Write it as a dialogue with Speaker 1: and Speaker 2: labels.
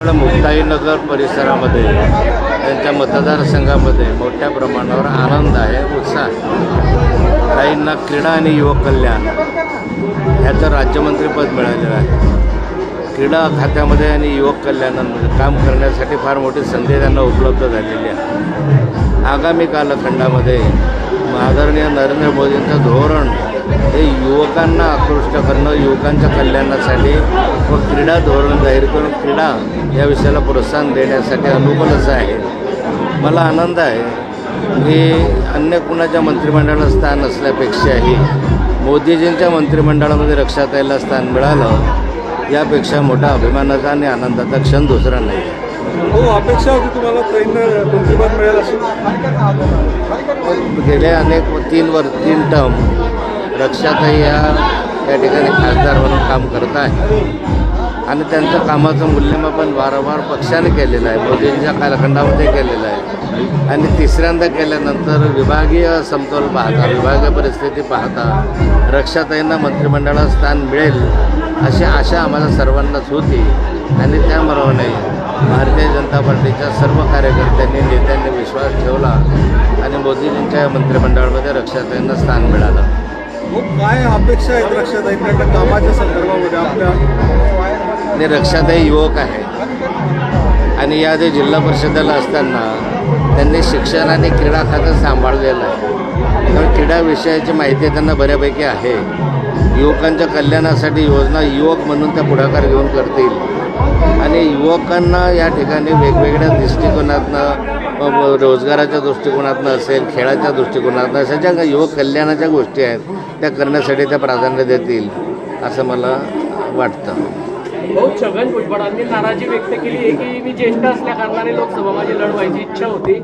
Speaker 1: मुक्ताईनगर परिसरामध्ये त्यांच्या मतदारसंघामध्ये मोठ्या प्रमाणावर आनंद आहे उत्साह काहींना क्रीडा आणि युवक कल्याण ह्याचं राज्यमंत्रीपद मिळालेलं आहे. क्रीडा खात्यामध्ये आणि युवक कल्याणामध्ये काम करण्यासाठी फार मोठी संधी त्यांना उपलब्ध झालेली आहे. आगामी कालखंडामध्ये आदरणीय नरेंद्र मोदींचं धोरण हे युवकांना आकृष्ट करणं युवकांच्या कल्याणासाठी व क्रीडा धोरण जाहीर करून क्रीडा या विषयाला प्रोत्साहन देण्यासाठी अनुकूल असं आहे. मला आनंद आहे. की अन्य कुणाच्या मंत्रिमंडळाला स्थान असल्यापेक्षाही मोदीजींच्या मंत्रिमंडळामध्ये रक्षाताईला स्थान मिळालं यापेक्षा मोठा अभिमानाचा आणि आनंदाचा क्षण दुसरा नाही.
Speaker 2: हो अपेक्षा होती तुम्हाला मंत्रिपद मिळेल अशी.
Speaker 1: गेले अनेक तीन वर तीन टर्म रक्षाताई या या ठिकाणी खासदार म्हणून काम करत आहे. आणि त्यांचं कामाचं मूल्यमापन वारंवार पक्षाने केलेलं आहे मोदींच्या कालखंडामध्ये केलेलं आहे. आणि तिसऱ्यांदा केल्यानंतर विभागीय समतोल पाहता विभागीय परिस्थिती पाहता रक्षाताईंना मंत्रिमंडळात स्थान मिळेल अशी आशा आम्हाला सर्वांनाच होती. आणि त्याप्रमाणे भारतीय जनता पार्टीच्या सर्व कार्यकर्त्यांनी नेत्यांनी विश्वास ठेवला आणि मोदीजींच्या मंत्रिमंडळामध्ये रक्षाताईंना स्थान मिळालं.
Speaker 2: काय अपेक्षा आहेत रक्षाताई कामाच्या संदर्भामध्ये आपल्या
Speaker 1: रक्षाताई युवक आहे आणि या जे जिल्हा परिषदेला असताना त्यांनी शिक्षण आणि क्रीडा खातं सांभाळलेलं आहे. त्यामुळे क्रीडा विषयाची माहिती त्यांना बऱ्यापैकी आहे. युवकांच्या कल्याणासाठी योजना युवक म्हणून त्या पुढाकार घेऊन करतील. आणि युवकांना या ठिकाणी वेगवेगळ्या दृष्टिकोनातनं रोजगाराच्या दृष्टिकोनातनं असेल खेळाच्या दृष्टिकोनातनं अशा ज्या युवक कल्याणाच्या गोष्टी आहेत त्या करण्यासाठी त्या प्राधान्य देतील असं मला वाटतं.
Speaker 3: भाऊ छगन भुजबळांनी नाराजी व्यक्त केली आहे की मी ज्येष्ठ असल्या कारणाने लोकसभा माझी लढवायची इच्छा होती.